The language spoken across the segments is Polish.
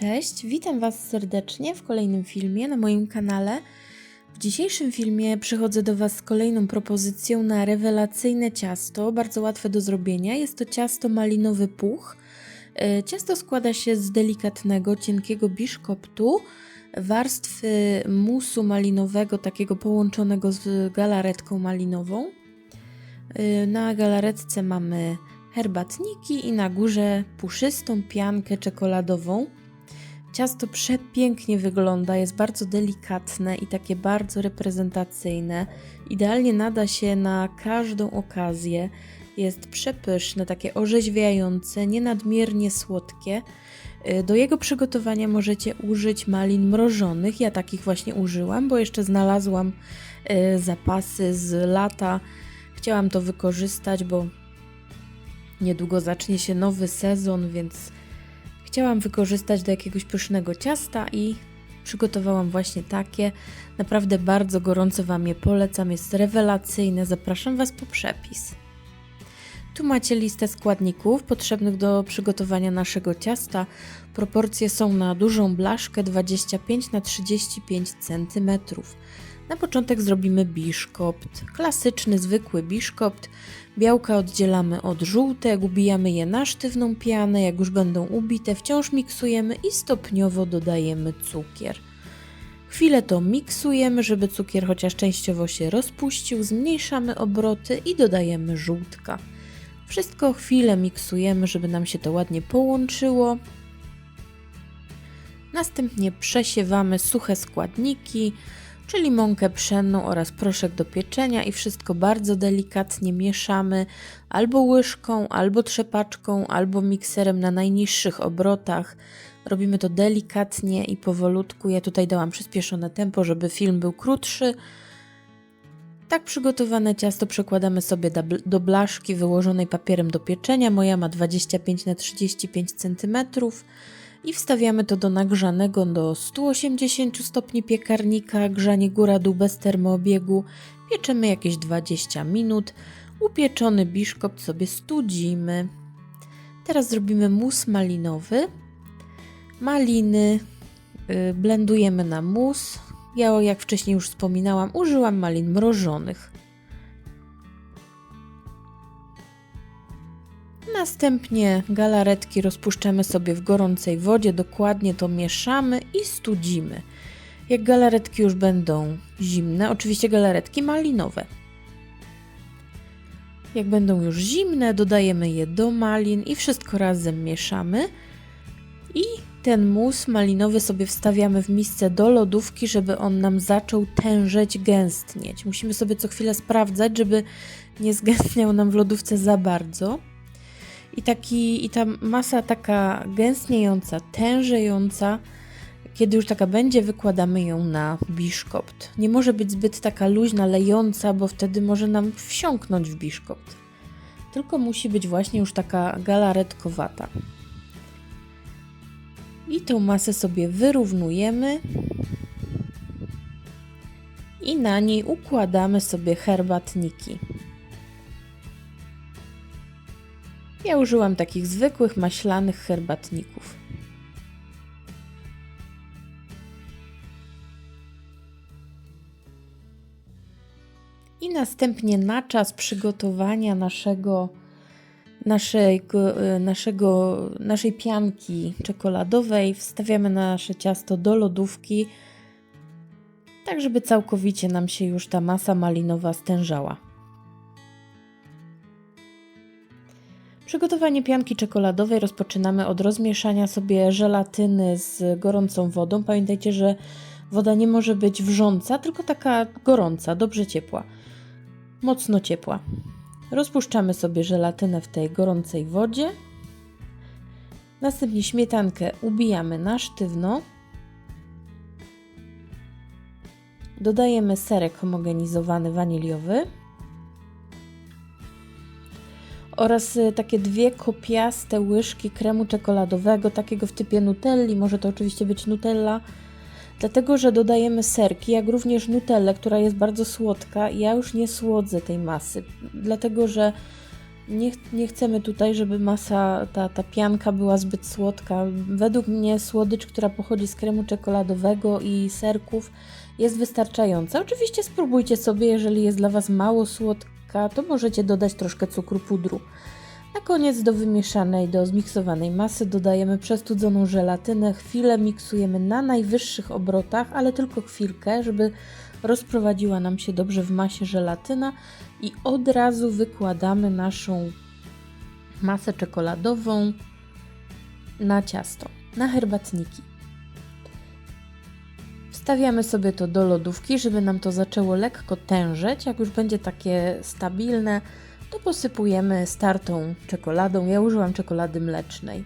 Cześć, witam Was serdecznie w kolejnym filmie na moim kanale. W dzisiejszym filmie przychodzę do Was z kolejną propozycją na rewelacyjne ciasto, bardzo łatwe do zrobienia. Jest to ciasto malinowy puch. E, Ciasto składa się z delikatnego, cienkiego biszkoptu, warstwy musu malinowego, takiego połączonego z galaretką malinową. E, Na galaretce mamy herbatniki i na górze puszystą piankę czekoladową. Ciasto przepięknie wygląda, jest bardzo delikatne i takie bardzo reprezentacyjne. Idealnie nada się na każdą okazję. Jest przepyszne, takie orzeźwiające, nienadmiernie słodkie. Y, Do jego przygotowania możecie użyć malin mrożonych. Ja takich właśnie użyłam, bo jeszcze znalazłam y, zapasy z lata. Chciałam to wykorzystać, bo niedługo zacznie się nowy sezon, więc Chciałam wykorzystać do jakiegoś pysznego ciasta i przygotowałam właśnie takie. Naprawdę bardzo gorąco Wam je polecam, jest rewelacyjne. Zapraszam Was po przepis. Tu macie listę składników potrzebnych do przygotowania naszego ciasta. Proporcje są na dużą blaszkę 25 na 35 cm. Na początek zrobimy biszkopt. Klasyczny, zwykły biszkopt. Białka oddzielamy od żółtek, ubijamy je na sztywną pianę. Jak już będą ubite, wciąż miksujemy i stopniowo dodajemy cukier. Chwilę to miksujemy, żeby cukier chociaż częściowo się rozpuścił. Zmniejszamy obroty i dodajemy żółtka. Wszystko chwilę miksujemy, żeby nam się to ładnie połączyło. Następnie przesiewamy suche składniki, czyli mąkę pszenną oraz proszek do pieczenia i wszystko bardzo delikatnie mieszamy albo łyżką, albo trzepaczką, albo mikserem na najniższych obrotach. Robimy to delikatnie i powolutku. Ja tutaj dałam przyspieszone tempo, żeby film był krótszy. Tak przygotowane ciasto przekładamy sobie do bl- do blaszki wyłożonej papierem do pieczenia. Moja ma 25 na 35 cm i wstawiamy to do nagrzanego do 180 stopni piekarnika, grzanie góra-dół bez termoobiegu. Pieczemy jakieś 20 minut. Upieczony biszkopt sobie studzimy. Teraz zrobimy mus malinowy. Maliny y, blendujemy na mus. Ja, jak wcześniej już wspominałam, użyłam malin mrożonych. Następnie galaretki rozpuszczamy sobie w gorącej wodzie, dokładnie to mieszamy i studzimy. Jak galaretki już będą zimne, oczywiście galaretki malinowe. Jak będą już zimne, dodajemy je do malin i wszystko razem mieszamy. I ten mus malinowy sobie wstawiamy w misce do lodówki, żeby on nam zaczął tężeć, gęstnieć. Musimy sobie co chwilę sprawdzać, żeby nie zgęstniał nam w lodówce za bardzo. I, taki, I ta masa taka gęstniejąca, tężejąca, kiedy już taka będzie, wykładamy ją na biszkopt. Nie może być zbyt taka luźna, lejąca, bo wtedy może nam wsiąknąć w biszkopt. Tylko musi być właśnie już taka galaretkowata. I tą masę sobie wyrównujemy i na niej układamy sobie herbatniki. Ja użyłam takich zwykłych, maślanych herbatników. I następnie na czas przygotowania naszego, naszego, naszego, naszej pianki czekoladowej wstawiamy nasze ciasto do lodówki, tak żeby całkowicie nam się już ta masa malinowa stężała. Przygotowanie pianki czekoladowej rozpoczynamy od rozmieszania sobie żelatyny z gorącą wodą. Pamiętajcie, że woda nie może być wrząca, tylko taka gorąca, dobrze ciepła. Mocno ciepła. Rozpuszczamy sobie żelatynę w tej gorącej wodzie. Następnie śmietankę ubijamy na sztywno. Dodajemy serek homogenizowany waniliowy oraz y, takie dwie kopiaste łyżki kremu czekoladowego, takiego w typie nutelli, może to oczywiście być nutella, dlatego że dodajemy serki, jak również nutellę, która jest bardzo słodka. Ja już nie słodzę tej masy, dlatego że nie, ch- nie chcemy tutaj, żeby masa, ta, ta pianka była zbyt słodka. Według mnie słodycz, która pochodzi z kremu czekoladowego i serków jest wystarczająca. Oczywiście spróbujcie sobie, jeżeli jest dla Was mało słodka, to możecie dodać troszkę cukru pudru. Na koniec do wymieszanej, do zmiksowanej masy dodajemy przestudzoną żelatynę. Chwilę miksujemy na najwyższych obrotach, ale tylko chwilkę, żeby rozprowadziła nam się dobrze w masie żelatyna i od razu wykładamy naszą masę czekoladową na ciasto, na herbatniki. Wstawiamy sobie to do lodówki, żeby nam to zaczęło lekko tężeć. Jak już będzie takie stabilne, to posypujemy startą czekoladą. Ja użyłam czekolady mlecznej.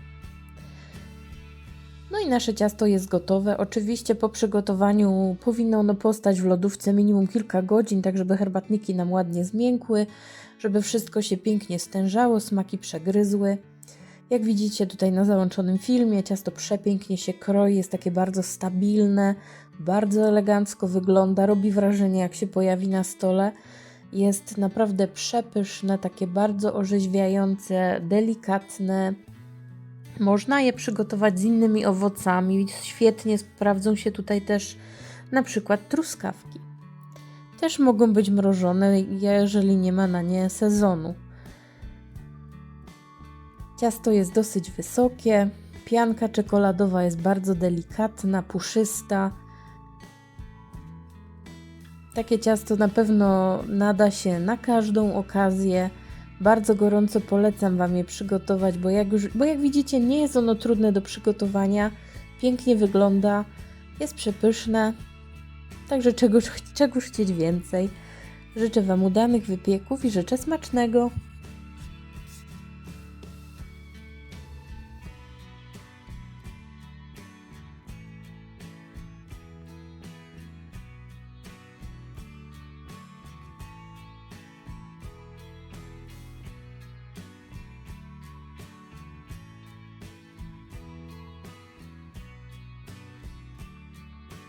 No i nasze ciasto jest gotowe. Oczywiście po przygotowaniu powinno ono postać w lodówce minimum kilka godzin, tak żeby herbatniki nam ładnie zmiękły, żeby wszystko się pięknie stężało, smaki przegryzły. Jak widzicie tutaj na załączonym filmie, ciasto przepięknie się kroi, jest takie bardzo stabilne, bardzo elegancko wygląda, robi wrażenie jak się pojawi na stole. Jest naprawdę przepyszne, takie bardzo orzeźwiające, delikatne. Można je przygotować z innymi owocami. Świetnie sprawdzą się tutaj też na przykład truskawki. Też mogą być mrożone, jeżeli nie ma na nie sezonu. Ciasto jest dosyć wysokie, pianka czekoladowa jest bardzo delikatna, puszysta. Takie ciasto na pewno nada się na każdą okazję. Bardzo gorąco polecam Wam je przygotować, bo jak, już, bo jak widzicie, nie jest ono trudne do przygotowania. Pięknie wygląda, jest przepyszne. Także czegoś, czegoś chcieć więcej. Życzę Wam udanych wypieków i życzę smacznego.